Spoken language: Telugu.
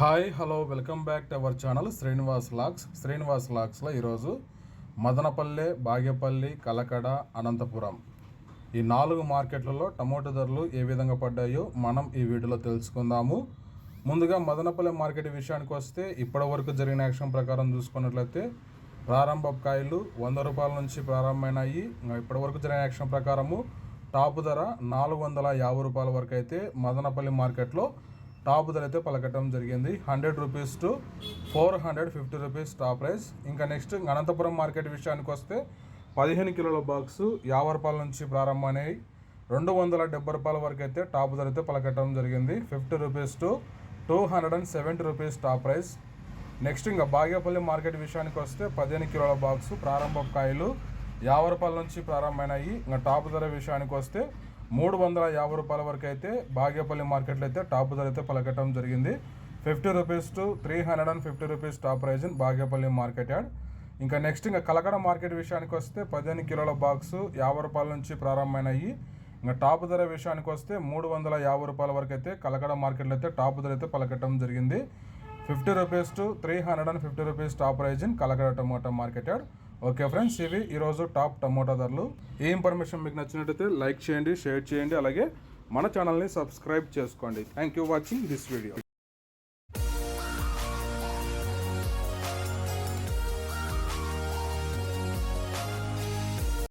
Hi hello welcome back to our channel Srinivas lakhs. Srinivas లాక్స్లో ఈరోజు మదనపల్లె బాగేపల్లి కలకడ అనంతపురం. ఈ నాలుగు మార్కెట్లలో టమోటా ధరలు ఏ విధంగా పడ్డాయో మనం ఈ వీడియోలో తెలుసుకుందాము. ముందుగా మదనపల్లె మార్కెట్ విషయానికి వస్తే ఇప్పటి వరకు జరిగిన యాక్షన్ ప్రకారం చూసుకున్నట్లయితే ప్రారంభ కాయలు వంద రూపాయల నుంచి ప్రారంభమైనాయి. ఇప్పటివరకు ఇప్పటి వరకు జరిగిన యాక్షన్ ప్రకారము టాప్ ధర నాలుగు వందల యాభై రూపాయల వరకు అయితే మదనపల్లి మార్కెట్లో టాప్ ధర అయితే పలకటం జరిగింది. Hundred rupees to four hundred fifty rupees top price. ఇంకా నెక్స్ట్ అనంతపురం మార్కెట్ విషయానికి వస్తే పదిహేను కిలోల బాక్స్ యాభై రూపాయల నుంచి ప్రారంభమైనాయి రెండు వందల డెబ్బై రూపాయల వరకు అయితే టాప్ ధర అయితే పలకటం జరిగింది. Fifty rupees to two hundred and seventy rupees top price. Next ఇంకా బాగేపల్లి మార్కెట్ విషయానికి వస్తే పదిహేను కిలోల బాక్స్ ప్రారంభ కాయలు యాభై రూపాయల నుంచి ప్రారంభమైనాయి. ఇంకా టాప్ ధర విషయానికి వస్తే మూడు వందల యాభై రూపాయల వరకు అయితే బాగేపల్లి మార్కెట్లో అయితే టాప్ ధర అయితే పలకటం జరిగింది. Fifty rupees to three hundred and fifty rupees top price in Bagepalli market yard ఇంకా నెక్స్ట్ ఇంకా కలకడ మార్కెట్ విషయానికి వస్తే పదిహేను కిలోల బాక్స్ యాభై రూపాయల నుంచి ప్రారంభమైనాయి. ఇంకా టాప్ ధర విషయానికి వస్తే మూడు వందల యాభై రూపాయల వరకు అయితే కలకడ మార్కెట్లో అయితే టాప్ ధర అయితే పలకటం జరిగింది. Fifty rupees to three hundred and fifty rupees top price in Kalakada tomato market yard okay friends ఇవి ఈరోజు టాప్ టమోటా ధరలు. ఈ ఇన్ఫర్మేషన్ మీకు నచ్చినట్టయితే లైక్ చేయండి షేర్ చేయండి అలాగే మన ఛానల్ని సబ్స్క్రైబ్ చేసుకోండి. Thank you watching this video